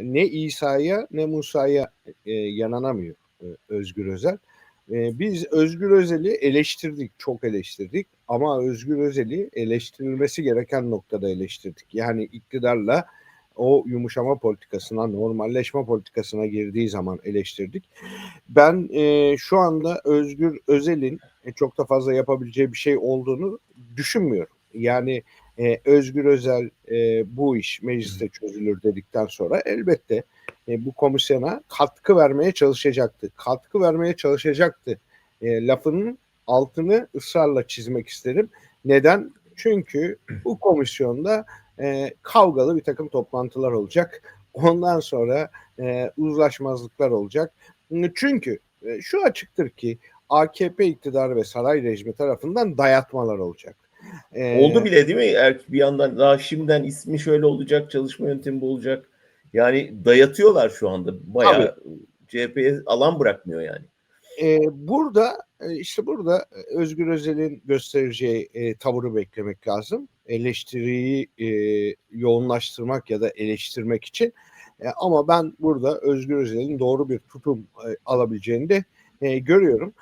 ne İsa'ya ne Musa'ya e, yananamıyor e, Özgür Özel. E, biz Özgür Özel'i eleştirdik, çok eleştirdik ama Özgür Özel'i eleştirilmesi gereken noktada eleştirdik. Yani iktidarla o yumuşama politikasına, normalleşme politikasına girdiği zaman eleştirdik. Ben e, şu anda Özgür Özel'in e, çok da fazla yapabileceği bir şey olduğunu düşünmüyorum. Yani e, Özgür Özel e, bu iş mecliste çözülür dedikten sonra elbette e, bu komisyona katkı vermeye çalışacaktı. Katkı vermeye çalışacaktı. E, lafının altını ısrarla çizmek isterim. Neden? Çünkü bu komisyonda e, kavgalı bir takım toplantılar olacak. Ondan sonra e, uzlaşmazlıklar olacak. Çünkü e, şu açıktır ki AKP iktidarı ve saray rejimi tarafından dayatmalar olacak. E, Oldu bile değil mi? Er- Bir yandan daha şimdiden ismi şöyle olacak, çalışma yöntemi bu olacak. Yani dayatıyorlar şu anda. Bayağı CHP'ye alan bırakmıyor yani. e, burada işte burada Özgür Özel'in göstereceği e, tavırı beklemek lazım. Eleştiriyi e, yoğunlaştırmak ya da eleştirmek için. E, ama ben burada Özgür Özel'in doğru bir tutum e, alabileceğini de e, görüyorum.